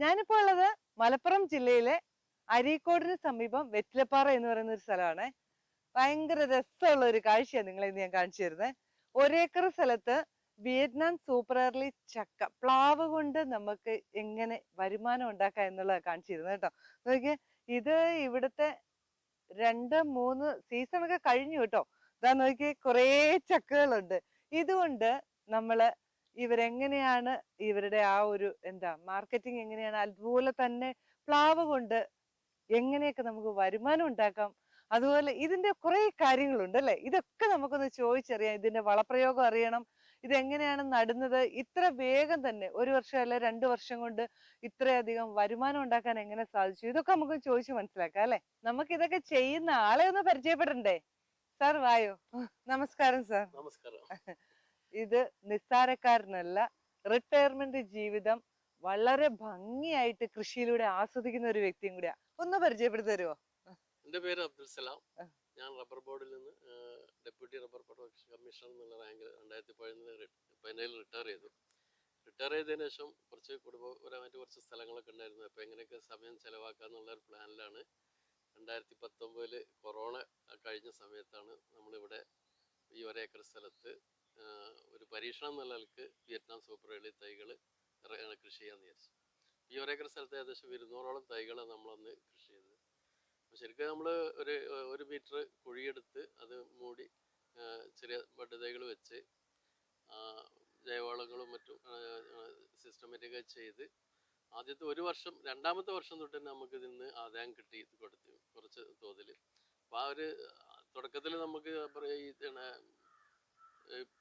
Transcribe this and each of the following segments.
ഞാനിപ്പോ ഉള്ളത് മലപ്പുറം ജില്ലയിലെ അരീക്കോടിന് സമീപം വെറ്റിലപ്പാറ എന്ന് പറയുന്ന ഒരു സ്ഥലമാണ്. ഭയങ്കര രസമുള്ള ഒരു കാഴ്ചയാണ് നിങ്ങളെ ഇന്ന് ഞാൻ കാണിച്ചു തരുന്നത് ഒരേക്കർ സ്ഥലത്ത് വിയറ്റ്നാം സൂപ്പർ ഏർലി ചക്ക പ്ലാവ് കൊണ്ട് നമുക്ക് എങ്ങനെ വരുമാനം ഉണ്ടാക്കാം എന്നുള്ളത് കാണിച്ചു തരുന്നത് കേട്ടോ. നോക്കിയേ ഇത് ഇവിടുത്തെ രണ്ട് മൂന്ന് സീസൺ ഒക്കെ കഴിഞ്ഞു കേട്ടോ. ഇതാ നോക്കിയേ കുറേ ചക്കകളുണ്ട്. ഇതുകൊണ്ട് നമ്മൾ ഇവരെങ്ങനെയാണ് ഇവരുടെ ആ ഒരു എന്താ മാർക്കറ്റിംഗ് എങ്ങനെയാണ്? അതുപോലെ തന്നെ പ്ലാവ് കൊണ്ട് എങ്ങനെയൊക്കെ നമുക്ക് വരുമാനം ഉണ്ടാക്കാം? അതുപോലെ ഇതിന്റെ കുറെ കാര്യങ്ങളുണ്ട് അല്ലെ? ഇതൊക്കെ നമുക്കൊന്ന് ചോദിച്ചറിയാം. ഇതിന്റെ വളപ്രയോഗം അറിയണം. ഇത് എങ്ങനെയാണ് നടുന്നത്? ഇത്ര വേഗം തന്നെ ഒരു വർഷം അല്ലെ രണ്ടു വർഷം കൊണ്ട് ഇത്രയധികം വരുമാനം ഉണ്ടാക്കാൻ എങ്ങനെ സാധിച്ചു? ഇതൊക്കെ നമുക്ക് ചോദിച്ചു മനസ്സിലാക്കാം അല്ലെ? നമുക്ക് ഇതൊക്കെ ചെയ്യുന്ന ആളെ ഒന്ന് പരിചയപ്പെടണ്ടേ? സാർ വായോ. നമസ്കാരം സാർ. നമസ്കാരം. ഇത് നിസ്സാരക്കാരനല്ല റിട്ടയർമെന്റ് ജീവിതം വളരെ ഭംഗിയായിട്ട് കൃഷിയിലൂടെ ആസ്വദിക്കുന്ന ഒരു വ്യക്തിയും കൂടിയാ. ഒന്ന് പരിചയപ്പെടുത്തി തരുമോ എന്റെ പേര് അബ്ദുൽ സലാം. ഞാൻ റബ്ബർ ബോർഡിൽ നിന്ന് ഡെപ്യൂട്ടി റബ്ബർ പ്രൊഡക്ഷൻ കമ്മീഷണർ എന്നുള്ള റാങ്കിൽ രണ്ടായിരത്തി പതിനൊന്നിൽ പതിനേഴിൽ റിട്ടയർ ചെയ്തു. റിട്ടയർ ചെയ്തതിന് ശേഷം കുറച്ച് കുടുംബപരമായിട്ട് കുറച്ച് സ്ഥലങ്ങളൊക്കെ ഉണ്ടായിരുന്നു. അപ്പോൾ എങ്ങനെയൊക്കെ സമയം ചെലവാക്കുക എന്നുള്ള ഒരു പ്ലാനിലാണ് രണ്ടായിരത്തി പത്തൊമ്പതിൽ കൊറോണ കഴിഞ്ഞ സമയത്താണ് നമ്മളിവിടെ ഈ ഒരേക്കർ സ്ഥലത്ത് ഒരു പരീക്ഷണം എന്നുള്ള നിലയ്ക്ക് വിയറ്റ്നാം സൂപ്പർ എളി തൈകൾ കൃഷി ചെയ്യാമെന്ന് വിചാരിച്ചു. ഈ ഒരേക്കർ സ്ഥലത്ത് ഏകദേശം ഇരുന്നൂറോളം തൈകൾ നമ്മളന്ന് കൃഷി ചെയ്തത് അപ്പോൾ ശരിക്കും നമ്മൾ ഒരു ഒരു മീറ്റർ കുഴിയെടുത്ത് അത് മൂടി ചെറിയ ബഡ് തൈകൾ വെച്ച് ജൈവവളങ്ങളും മറ്റും സിസ്റ്റമാറ്റിക് ചെയ്ത് ആദ്യത്തെ ഒരു വർഷം രണ്ടാമത്തെ വർഷം തൊട്ട് തന്നെ നമുക്ക് ഇതിൽ നിന്ന് ആദായം കിട്ടി കൊടുത്തു കുറച്ച് തോതിൽ അപ്പോൾ ആ ഒരു തുടക്കത്തിൽ നമുക്ക് ഈ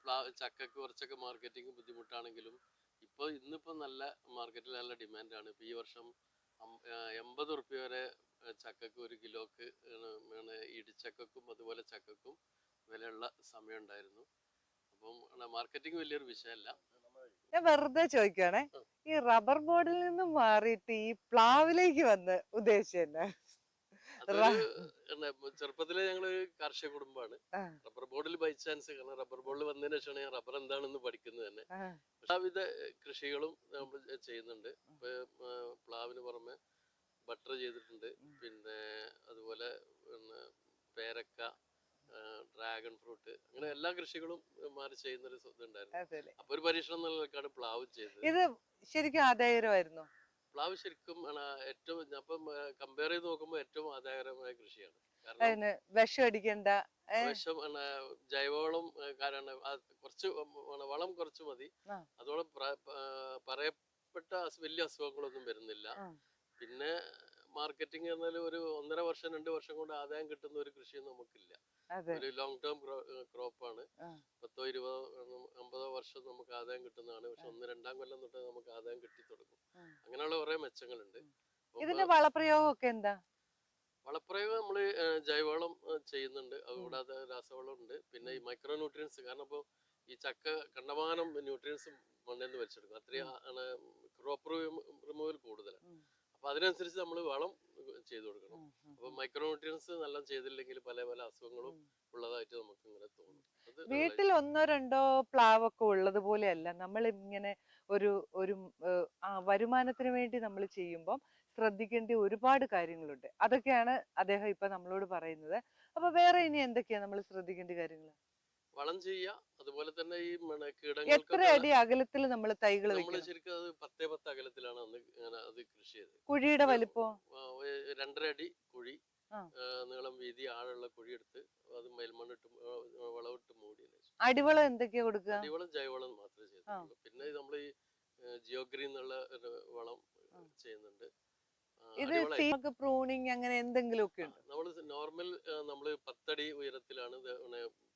പ്ലാ ചക്കക്ക് കുറച്ചൊക്കെ മാർക്കറ്റിംഗ് ബുദ്ധിമുട്ടാണെങ്കിലും ഇപ്പോൾ ഇന്നിപ്പോൾ നല്ല മാർക്കറ്റിൽ നല്ല ഡിമാൻഡാണ്. ഇപ്പോൾ ഈ വർഷം എൺപത് റുപ്യ വരെ ചക്കക്ക് ഒരു കിലോക്ക് ആണ് ആണ് അതുപോലെ ചക്കക്കും വിലയുള്ള സമയം ഉണ്ടായിരുന്നു അപ്പം മാർക്കറ്റിംഗ് വലിയൊരു വിഷയമല്ല. ഞാൻ വെറുതെ ചോദിക്കുകയാണേ ഈ റബ്ബർ ബോർഡിൽ നിന്ന് മാറിയിട്ട് ഈ പ്ലാവിലേക്ക് വന്ന് ഉദ്ദേശിച്ചത് എന്താ, ചെറുപ്പത്തിലെ ഞങ്ങൾ കാർഷിക കുടുംബമാണ്. റബ്ബർ ബോർഡിൽ ബൈ ചാൻസ് കാരണം റബ്ബർ ബോർഡിൽ വന്നതിന് ശേഷമാണ് ഞാൻ റബ്ബർ എന്താണെന്ന് പഠിക്കുന്നത് തന്നെ. എല്ലാവിധ കൃഷികളും നമ്മൾ ചെയ്യുന്നുണ്ട്. പ്ലാവിന് പുറമെ ബട്ടർ ചെയ്തിട്ടുണ്ട്. പിന്നെ അതുപോലെ പിന്നെ പേരക്ക ഡ്രാഗൺ ഫ്രൂട്ട് അങ്ങനെ എല്ലാ കൃഷികളും മാറി ചെയ്യുന്ന ഒരു ഇതുണ്ടായിരുന്നു. അപ്പൊ ഒരു പരീക്ഷണം എന്നുള്ള പ്ലാവ് ചെയ്തത്. ഇത് ശരിക്കും ആദായകരമായിരുന്നു? പ്ലാവ് ശരിക്കും ഏറ്റവും അപ്പം കമ്പയർ ചെയ്ത് നോക്കുമ്പോൾ ഏറ്റവും ആദായകരമായ കൃഷിയാണ്. കാരണം അതിന് വിഷം അടിക്കണ്ട വിഷം ജൈവവളം കാരണം കുറച്ച് വളം കുറച്ച് മതി. അതോടെ പറയപ്പെട്ട വലിയ അസുഖങ്ങളൊന്നും വരുന്നില്ല. പിന്നെ മാർക്കറ്റിംഗ് എന്നാൽ ഒരു ഒന്നര വർഷം രണ്ട് വർഷം കൊണ്ട് ആദായം കിട്ടുന്ന ഒരു കൃഷിയും നമുക്കില്ല. ഒരു ലോങ് ടേം ക്രോപ്പാണ് ആണ്. പത്തോ ഇരുപതോ അമ്പതോ വർഷം നമുക്ക് ആദായം കിട്ടുന്നതാണ്. പക്ഷെ ഒന്ന് രണ്ടാം കൊല്ലം തൊട്ട് നമുക്ക് ആദായം കിട്ടി തുടങ്ങും. അങ്ങനെയുള്ള കുറെ മെച്ചങ്ങളുണ്ട്. ഇതിന്റെ വളപ്രയോഗം ഒക്കെ എന്താ? വളപ്രയോഗം നമ്മൾ ജൈവവളം ചെയ്യുന്നുണ്ട്. അതുകൂടാതെ രാസവളം ഉണ്ട് പിന്നെ ഈ മൈക്രോ ന്യൂട്രിയൻസ് കാരണം ഇപ്പോൾ ഈ ചക്ക കണ്ടമാനം ന്യൂട്രിയൻസ് മണ്ണിൽ നിന്ന് വലിച്ചെടുക്കും. അത്രയും ആണ് ക്രോപ്പ് റിമൂവൽ കൂടുതലാണ്. അപ്പൊ അതിനനുസരിച്ച് നമ്മൾ വളം ചെയ്തു കൊടുക്കണം. അപ്പൊ മൈക്രോന്യൂട്രിയൻസ് നല്ല ചെയ്തില്ലെങ്കിൽ പല പല അസുഖങ്ങളും ഉള്ളതായിട്ട് നമുക്ക് ഇങ്ങനെ തോന്നും വീട്ടിൽ ഒന്നോ രണ്ടോ പ്ലാവൊക്കെ ഉള്ളത് പോലെയല്ല. നമ്മൾ ഇങ്ങനെ ഒരു ഒരു വരുമാനത്തിന് വേണ്ടി നമ്മൾ ചെയ്യുമ്പം ശ്രദ്ധിക്കേണ്ട ഒരുപാട് കാര്യങ്ങളുണ്ട്. അതൊക്കെയാണ് അദ്ദേഹം ഇപ്പൊ നമ്മളോട് പറയുന്നത്. അപ്പൊ വേറെ ഇനി എന്തൊക്കെയാ നമ്മൾ ശ്രദ്ധിക്കേണ്ട കാര്യങ്ങൾ വളം ചെയ്യുക. അതുപോലെ തന്നെ ഈ കീടങ്ങൾ എത്ര അടി അകലത്തിൽ നമ്മൾ തൈകൾ നമ്മൾ ശരിക്കും അത് പത്തേ പത്ത് അകലത്തിലാണ് അന്ന് അത് കൃഷി ചെയ്തത്. കുഴിയുടെ വലിപ്പോ? രണ്ടര അടി കുഴി നീളം വീതി ആഴമുള്ള കുഴി എടുത്ത് അത് മേൽമണ്ണിട്ട് വളമിട്ട് ശേഷം. അടിവളം എന്തൊക്കെയാ കൊടുക്കുക? അടിവളം ജൈവവളം മാത്രമേ ചെയ്തിട്ടുള്ളൂ. പിന്നെ നമ്മൾ ഈ ജിയോഗ്രീൻ എന്നുള്ള വളം ചെയ്യുന്നുണ്ട്. ഇത് പ്രൂണിങ് അങ്ങനെ എന്തെങ്കിലും ഒക്കെ നമ്മൾ നോർമൽ നമ്മൾ പത്തടി ഉയരത്തിലാണ്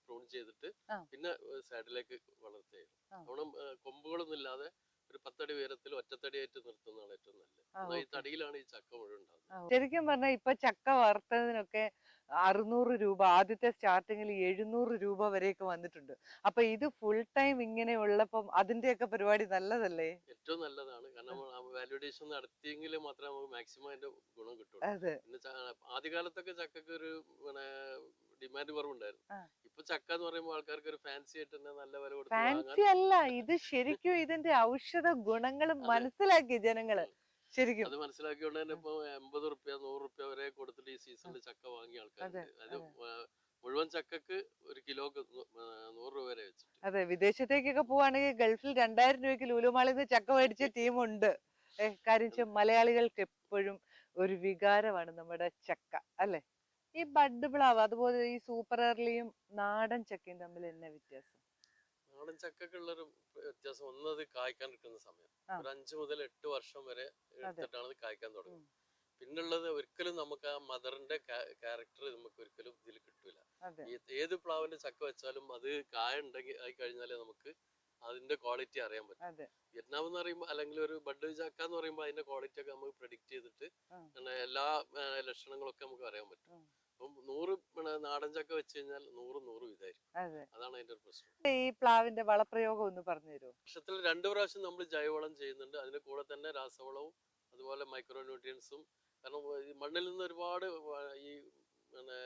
പ്രൂൺ ചെയ്തിട്ട് പിന്നെ സൈഡിലേക്ക് വളർത്തുകയായിരുന്നു. അവിടെ കൊമ്പുകളൊന്നും ഇല്ലാതെ ഒരു പത്തടി ഉയരത്തിൽ ഒറ്റത്തടിയായിട്ട് നിർത്തുന്നതാണ് ഏറ്റവും നല്ലത്. ഈ തടിയിലാണ് ഈ ചക്ക മുഴുവൻ ഉണ്ടാകുന്നത് ശരിക്കും പറഞ്ഞാൽ ഇപ്പൊ ചക്ക വറുത്തതിനൊക്കെ അറുന്നൂറ് രൂപ ആദ്യത്തെ സ്റ്റാർട്ടിങ്ങിൽ എഴുന്നൂറ് രൂപ വരെയൊക്കെ വന്നിട്ടുണ്ട്. അപ്പൊ ഇത് ഫുൾ ടൈം ഇങ്ങനെ ഉള്ളപ്പം അതിന്റെയൊക്കെ പരിപാടി നല്ലതല്ലേ? ഏറ്റവും നല്ലതാണ്. കാരണം വാലിഡേഷൻ നടത്തിയെങ്കിൽ മാത്രമേ നമുക്ക് മാക്സിമം അതിന്റെ ഗുണം കിട്ടുള്ളൂ. ആദ്യകാലത്തൊക്കെ ചക്കക്ക് ഒരു ഡിമാൻഡ് കുറവുണ്ടായിരുന്നു. ഇപ്പൊ ചക്ക എന്ന് പറയുമ്പോൾ ആൾക്കാർക്ക് ഒരു ഫാൻസി ആയിട്ട് തന്നെ നല്ല വില കൊടുത്ത് ഫാൻസി അല്ല. ഇത് ശരിക്കും ഇതിന്റെ ഔഷധ ഗുണങ്ങളും മനസ്സിലാക്കി ജനങ്ങൾ. ശരിക്കും. അത് മനസ്സിലാക്കിയോണ്ട് തന്നെ ഇപ്പൊ എൺപത് റുപ്യ നൂറ് റുപ്യ വരെ കൊടുത്തിട്ട് ഈ സീസണിൽ ചക്ക വാങ്ങിയ ആൾക്കാർ അതെ, മുഴുവൻ ചക്കക്ക് ഒരു ആ, നൂറ് രൂപ വരെ വെച്ചിട്ട്. അതെ. വിദേശത്തേക്കൊക്കെ പോവാണെങ്കിൽ ഗൾഫിൽ രണ്ടായിരം രൂപയ്ക്ക് ലൂലുമാളിൽ നിന്ന് ചക്ക മേടിച്ച ടീമുണ്ട്. കാര്യം മലയാളികൾക്ക് എപ്പോഴും ഒരു വികാരമാണ് നമ്മുടെ ചക്ക. അല്ലെ? ഈ ബഡ് പ്ലാവ് അതുപോലെ ഈ സൂപ്പർ എർലിയും നാടൻ ചക്കയും തമ്മിൽ എന്നാ വ്യത്യാസം? നാടൻ ചക്കക്കുള്ള ഒരു വ്യത്യാസം ഒന്നത് കായ്ക്കാൻ എടുക്കുന്ന സമയം. ഒരു അഞ്ചു മുതൽ എട്ട് വർഷം വരെ എടുത്തിട്ടാണ് ഇത് കായ്ക്കാൻ. തുടങ്ങുന്നത്. പിന്നുള്ളത് ഒരിക്കലും നമുക്ക് ആ മദറിന്റെ ക്യാരക്ടർ നമുക്ക് ഒരിക്കലും ഇതിൽ കിട്ടൂല. ഏത് പ്ലാവിന്റെ ചക്ക വെച്ചാലും അത് കായ ഉണ്ടെങ്കിൽ ആയി കഴിഞ്ഞാലേ നമുക്ക് അതിന്റെ ക്വാളിറ്റി അറിയാൻ പറ്റും. വിയറ്റ്നാം എന്ന് പറയുമ്പോൾ അല്ലെങ്കിൽ ഒരു ബഡ് ചക്ക എന്ന് പറയുമ്പോൾ അതിന്റെ ക്വാളിറ്റി ഒക്കെ നമുക്ക് പ്രെഡിക്റ്റ് ചെയ്തിട്ട്. എല്ലാ ലക്ഷണങ്ങളൊക്കെ നമുക്ക് അറിയാൻ പറ്റും. അപ്പം നൂറ് നാടൻ ചക്ക വെച്ച് കഴിഞ്ഞാൽ നൂറ് നൂറ് ഇതായിരിക്കും. അതാണ് അതിന്റെ ഒരു പ്രശ്നം. ഈ പ്ലാവിന്റെ വളപ്രയോഗം ഒന്ന് പറഞ്ഞു തരുമോ വർഷത്തിൽ രണ്ട് പ്രാവശ്യം നമ്മൾ ജൈവവളം ചെയ്യുന്നുണ്ട്. അതിന്റെ കൂടെ തന്നെ രാസവളവും അതുപോലെ മൈക്രോ ന്യൂട്രിയൻസും കാരണം മണ്ണിൽ നിന്ന് ഒരുപാട് ഈ പിന്നെ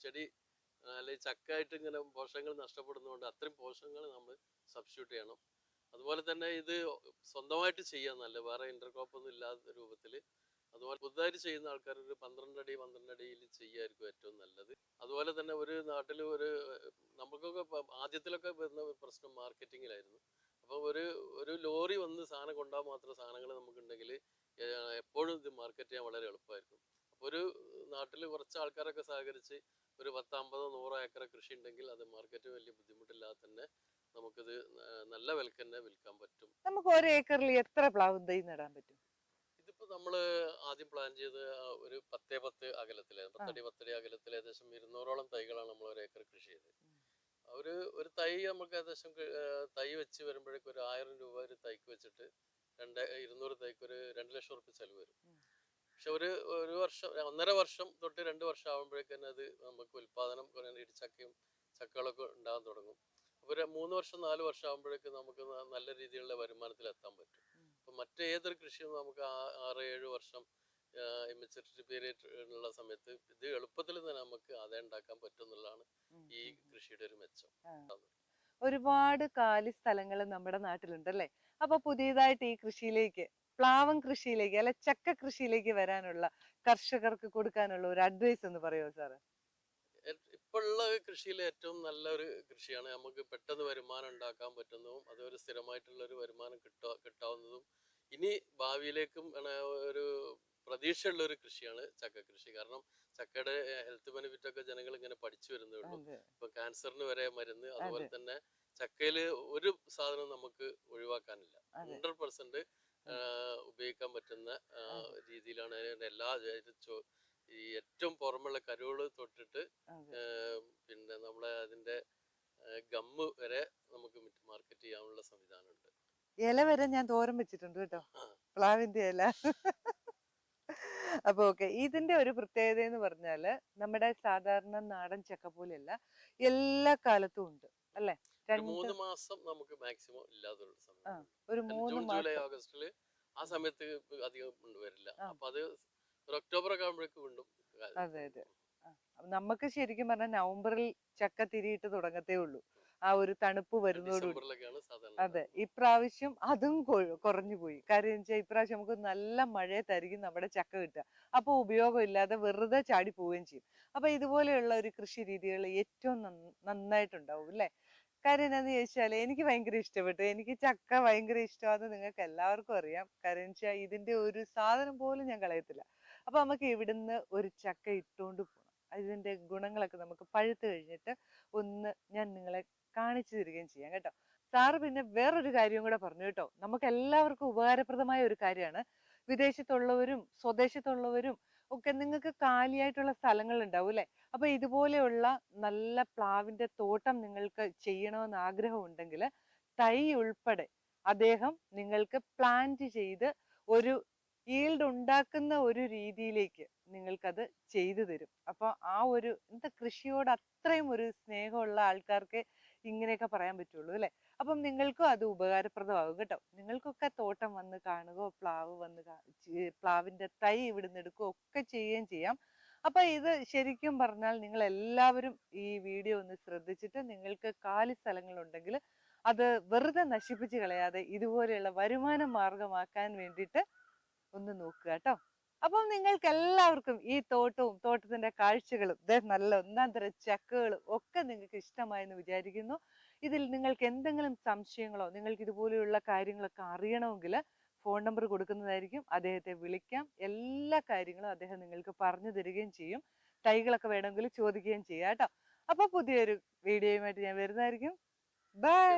ചെടി അല്ലെങ്കിൽ ചക്കായിട്ട് ഇങ്ങനെ പോഷകങ്ങൾ നഷ്ടപ്പെടുന്നതുകൊണ്ട് അത്രയും പോഷകങ്ങൾ നമ്മൾ സബ്സ്റ്റിറ്റ്യൂട്ട് ചെയ്യണം. അതുപോലെ തന്നെ ഇത് സ്വന്തമായിട്ട് ചെയ്യാൻ നല്ല വേറെ ഇന്റർക്രോപ്പ് ഒന്നും ഇല്ലാത്ത രൂപത്തിൽ അതുപോലെ പുതുതായിട്ട് ചെയ്യുന്ന ആൾക്കാർ ഒരു പന്ത്രണ്ട് അടി പന്ത്രണ്ട് അടിയിൽ ചെയ്യായിരിക്കും ഏറ്റവും നല്ലത്. അതുപോലെ തന്നെ ഒരു നാട്ടിൽ ഒരു നമുക്കൊക്കെ ആദ്യത്തിലൊക്കെ വരുന്ന പ്രശ്നം മാർക്കറ്റിങ്ങിലായിരുന്നു. അപ്പോൾ ഒരു ഒരു ലോറി വന്ന് സാധനം കൊണ്ടുപോകാൻ മാത്രം സാധനങ്ങൾ നമുക്കുണ്ടെങ്കിൽ എപ്പോഴും ഇത് മാർക്കറ്റ് ചെയ്യാൻ വളരെ എളുപ്പമായിരിക്കും. അപ്പോൾ ഒരു നാട്ടിൽ കുറച്ച് ആൾക്കാരൊക്കെ സഹകരിച്ച് ഒരു പത്ത് അമ്പതോ നൂറോ ഏക്കർ കൃഷി ഉണ്ടെങ്കിൽ അത് മാർക്കറ്റ് വലിയ ബുദ്ധിമുട്ടില്ലാതെ തന്നെ നമുക്കിത് നല്ല വിലക്ക് വിൽക്കാൻ പറ്റും. നമുക്ക് ഒരു ഏക്കറിൽ എത്ര പ്ലാവ് തൈ നടാൻ പറ്റും? നമ്മൾ ആദ്യം പ്ലാൻ ചെയ്ത് ഒരു പത്തേ പത്ത് അകലത്തിൽ പത്തടി പത്തടി അകലത്തിൽ ഏകദേശം ഇരുന്നൂറോളം തൈകളാണ് നമ്മൾ ഒരു ഏക്കർ കൃഷി ചെയ്തത്. ഒരു ഒരു തൈ നമുക്ക് ഏകദേശം തൈ വെച്ച് വരുമ്പോഴേക്കും ഒരു ആയിരം രൂപ ഒരു തൈക്ക് വെച്ചിട്ട് രണ്ട് ഇരുന്നൂറ് തൈക്ക് ഒരു രണ്ട് ലക്ഷം ഉറുപ്പ് ചെലവ് വരും. പക്ഷെ ഒരു ഒരു വർഷം ഒന്നര വർഷം തൊട്ട് രണ്ട് വർഷം ആകുമ്പോഴേക്കും തന്നെ അത് നമുക്ക് ഉൽപാദനം ഇടിച്ചക്കയും ചക്കകളൊക്കെ ഉണ്ടാകാൻ തുടങ്ങും. അപ്പൊ ഒരു മൂന്ന് വർഷം നാല് വർഷം ആകുമ്പോഴേക്കും നമുക്ക് നല്ല രീതിയിലുള്ള വരുമാനത്തിൽ എത്താൻ പറ്റും. ഉം. അപ്പൊ മറ്റേതൊരു കൃഷിയും നമുക്ക് ആറ് ഏഴ് വർഷം മെച്ചൂരിറ്റി പീരിയഡ് ഉള്ള സമയത്ത് ഇത് എളുപ്പത്തിൽ തന്നെ നമുക്ക് ആദായം ഉണ്ടാക്കാൻ പറ്റുന്നുള്ളതാണ് ഈ. കൃഷിയുടെ ഒരു മെച്ചം ഒരുപാട് കാലി സ്ഥലങ്ങൾ നമ്മുടെ നാട്ടിലുണ്ടല്ലേ അപ്പൊ പുതിയതായിട്ട് ഈ കൃഷിയിലേക്ക് പ്ലാവൻ കൃഷിയിലേക്ക് അല്ലെ ചക്ക കൃഷിയിലേക്ക് വരാനുള്ള കർഷകർക്ക് കൊടുക്കാനുള്ള ഒരു അഡ്വൈസ് എന്ന് പറയുമോ സാറ് ഇപ്പോൾ ഉള്ള കൃഷിയിൽ ഏറ്റവും നല്ലൊരു കൃഷിയാണ്. നമുക്ക് പെട്ടെന്ന് വരുമാനം ഉണ്ടാക്കാൻ പറ്റുന്നതും അതൊരു സ്ഥിരമായിട്ടുള്ള ഒരു വരുമാനം കിട്ടാ കിട്ടാവുന്നതും ഇനി ഭാവിയിലേക്കും ഒരു പ്രതീക്ഷയുള്ള ഒരു കൃഷിയാണ് ചക്ക കൃഷി കാരണം ചക്കയുടെ ഹെൽത്ത് ബെനിഫിറ്റ് ഒക്കെ ജനങ്ങൾ ഇങ്ങനെ പഠിച്ചു വരുന്നേ ഉള്ളൂ. ഇപ്പൊ ക്യാൻസറിന് വരെ മരുന്ന് അതുപോലെ തന്നെ ചക്കയിൽ ഒരു സാധനം നമുക്ക് ഒഴിവാക്കാനില്ല. ഹൺഡ്രഡ് പെർസെന്റ് ഉപയോഗിക്കാൻ പറ്റുന്ന രീതിയിലാണ് എല്ലാ ഈ ഏറ്റവും പുറമുള്ള കരുകൾ തൊട്ടിട്ട് പിന്നെ നമ്മളെ അതിന്റെ ഗമ്മ് വരെ നമുക്ക് മാർക്കറ്റ് ചെയ്യാനുള്ള സംവിധാനമുണ്ട്. ഇല വരെ ഞാൻ തോരം വെച്ചിട്ടുണ്ട് കേട്ടോ. പ്ലാവിന്റെ ഇല. അപ്പൊ ഓക്കെ ഇതിന്റെ ഒരു പ്രത്യേകത എന്ന് പറഞ്ഞാൽ നമ്മുടെ സാധാരണ നാടൻ ചക്ക പോലെയല്ല എല്ലാ കാലത്തും ഉണ്ട് അല്ലെ? മൂന്ന് മാസം നമുക്ക് മാക്സിമം ഇല്ലാതുള്ള സമയം ഒരു മൂന്ന് ജൂലൈ ഓഗസ്റ്റിൽ ആ സമയത്ത് അധികം വരില്ല. അപ്പൊ അത് ഒരു ഒക്ടോബർ ഒക്കെ ആകുമ്പോഴേക്ക് വീണ്ടും അതെ, അതെ. നമുക്ക് ശരിക്കും പറഞ്ഞാൽ നവംബറിൽ ചക്ക തിരിയിട്ട് തുടങ്ങത്തേ ഉള്ളൂ. ആ ഒരു തണുപ്പ് വരുന്നതോടുകൂടി അതെ ഇപ്രാവശ്യം അതും കുറഞ്ഞു പോയി. കാര്യം വെച്ചാൽ ഇപ്രാവശ്യം നമുക്ക് നല്ല മഴയത്തായിരിക്കും നമ്മുടെ ചക്ക കിട്ടുക. അപ്പൊ ഉപയോഗമില്ലാതെ വെറുതെ ചാടി പോവുകയും ചെയ്യും. അപ്പൊ ഇതുപോലെയുള്ള ഒരു കൃഷി രീതികൾ ഏറ്റവും നന്ന- നന്നായിട്ടുണ്ടാവും അല്ലേ? കാര്യം എന്താന്ന് ചോദിച്ചാൽ എനിക്ക് ഭയങ്കര ഇഷ്ടപ്പെട്ടു. എനിക്ക് ചക്ക ഭയങ്കര ഇഷ്ടമാണെന്ന് നിങ്ങൾക്ക് എല്ലാവർക്കും അറിയാം. കാര്യം വെച്ചാൽ ഇതിന്റെ ഒരു സാധനം പോലും ഞാൻ കളയത്തില്ല. അപ്പൊ നമുക്ക് ഇവിടുന്ന് ഒരു ചക്ക ഇട്ടുകൊണ്ട് പോകണം ഇതിന്റെ ഗുണങ്ങളൊക്കെ നമുക്ക് പഴുത്ത് കഴിഞ്ഞിട്ട് ഒന്ന് ഞാൻ നിങ്ങളെ കാണിച്ചു തരികയും ചെയ്യാം കേട്ടോ. സാറ് പിന്നെ വേറൊരു കാര്യം കൂടെ പറഞ്ഞു കേട്ടോ. നമുക്ക് എല്ലാവർക്കും ഉപകാരപ്രദമായ ഒരു കാര്യമാണ്. വിദേശത്തുള്ളവരും സ്വദേശത്തുള്ളവരും ഒക്കെ നിങ്ങൾക്ക് കാലിയായിട്ടുള്ള സ്ഥലങ്ങൾ ഉണ്ടാവും അല്ലെ? അപ്പൊ ഇതുപോലെയുള്ള നല്ല പ്ലാവിന്റെ തോട്ടം നിങ്ങൾക്ക് ചെയ്യണമെന്ന് ആഗ്രഹം ഉണ്ടെങ്കിൽ തൈ ഉൾപ്പെടെ അദ്ദേഹം നിങ്ങൾക്ക് പ്ലാന്റ് ചെയ്ത് ഒരു ഈൽഡ് ഉണ്ടാക്കുന്ന ഒരു രീതിയിലേക്ക് നിങ്ങൾക്കത് ചെയ്തു തരും. അപ്പോൾ ആ ഒരു എന്താ കൃഷിയോട് അത്രയും ഒരു സ്നേഹമുള്ള ആൾക്കാർക്ക് ഇങ്ങനെയൊക്കെ പറയാൻ പറ്റുള്ളൂ അല്ലേ? അപ്പം നിങ്ങൾക്കും അത് ഉപകാരപ്രദമാകും കേട്ടോ. നിങ്ങൾക്കൊക്കെ തോട്ടം വന്ന് കാണുകയോ പ്ലാവ് വന്ന് പ്ലാവിന്റെ തൈ ഇവിടുന്ന് എടുക്കുകയോ ഒക്കെ ചെയ്യുകയും ചെയ്യാം. അപ്പൊ ഇത് ശരിക്കും പറഞ്ഞാൽ നിങ്ങൾ എല്ലാവരും ഈ വീഡിയോ ഒന്ന് ശ്രദ്ധിച്ചിട്ട് നിങ്ങൾക്ക് കാലി സ്ഥലങ്ങളുണ്ടെങ്കിൽ അത് വെറുതെ നശിപ്പിച്ച് കളയാതെ ഇതുപോലെയുള്ള വരുമാന മാർഗമാക്കാൻ വേണ്ടിയിട്ട് ഒന്ന് നോക്കുക കേട്ടോ. അപ്പം നിങ്ങൾക്ക് എല്ലാവർക്കും ഈ തോട്ടവും തോട്ടത്തിന്റെ കാഴ്ചകളും ദേ നല്ല ഒന്നാം തരം ചക്കകളും ഒക്കെ നിങ്ങൾക്ക് ഇഷ്ടമായെന്ന് വിചാരിക്കുന്നു. ഇതിൽ നിങ്ങൾക്ക് എന്തെങ്കിലും സംശയങ്ങളോ നിങ്ങൾക്ക് ഇതുപോലെയുള്ള കാര്യങ്ങളൊക്കെ അറിയണമെങ്കിൽ ഫോൺ നമ്പർ കൊടുക്കുന്നതായിരിക്കും. അദ്ദേഹത്തെ വിളിക്കാം. എല്ലാ കാര്യങ്ങളും അദ്ദേഹം നിങ്ങൾക്ക് പറഞ്ഞു തരികയും ചെയ്യും. തൈകളൊക്കെ വേണമെങ്കിൽ ചോദിക്കുകയും ചെയ്യാം കേട്ടോ. അപ്പൊ പുതിയൊരു വീഡിയോയുമായിട്ട് ഞാൻ വരുന്നതായിരിക്കും. ബൈ.